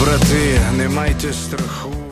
брати, не майте страху.